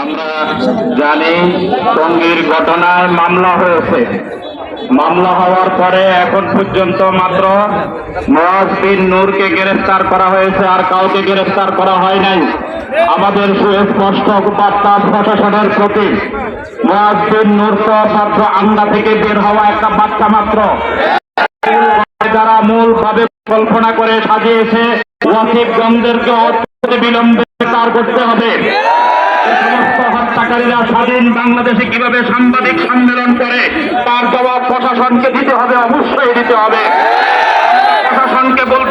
আমরা জানি টঙ্গীর ঘটনায় মামলা হয়েছে। মামলা হওয়ার পরে এখন পর্যন্ত মাত্র মহাজবিন নূরকে গ্রেফতার করা হয়েছে, আর কাউকে গ্রেফতার করা হয় নাই। আমাদের সুস্পষ্ট বার্তা প্রশাসনের প্রতি, মহাজবিন নূর তো মাত্র আন্দা থেকে বের হওয়া একটা বার্তা মাত্র। যারা মূলভাবে কল্পনা করে সাজিয়েছে ওয়াসিফ গমদেরকে বিলম্বে তার করতে হবে। হত্যাকারীরা স্বাধীন বাংলাদেশে কীভাবে সাংবাদিক সম্মেলন করে, তার জবাব প্রশাসনকে দিতে হবে, অবশ্যই দিতে হবে। প্রশাসনকে বলবে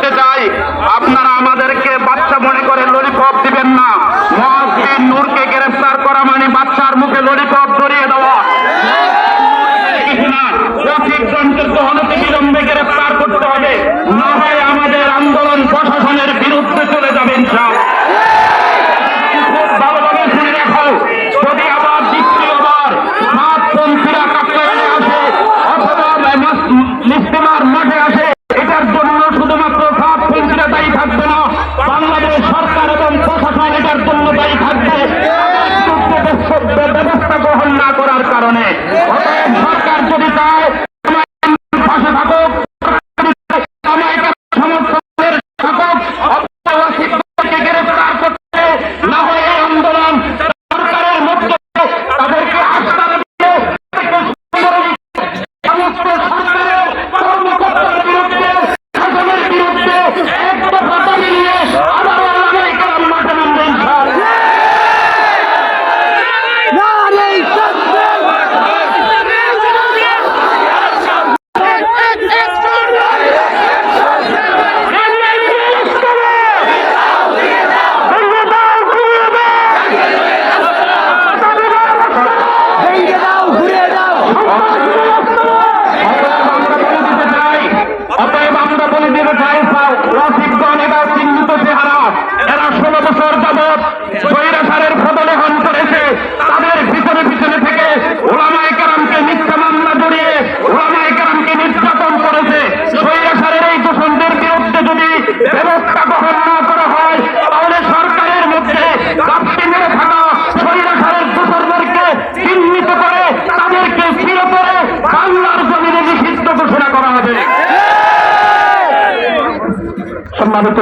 সম্মানিত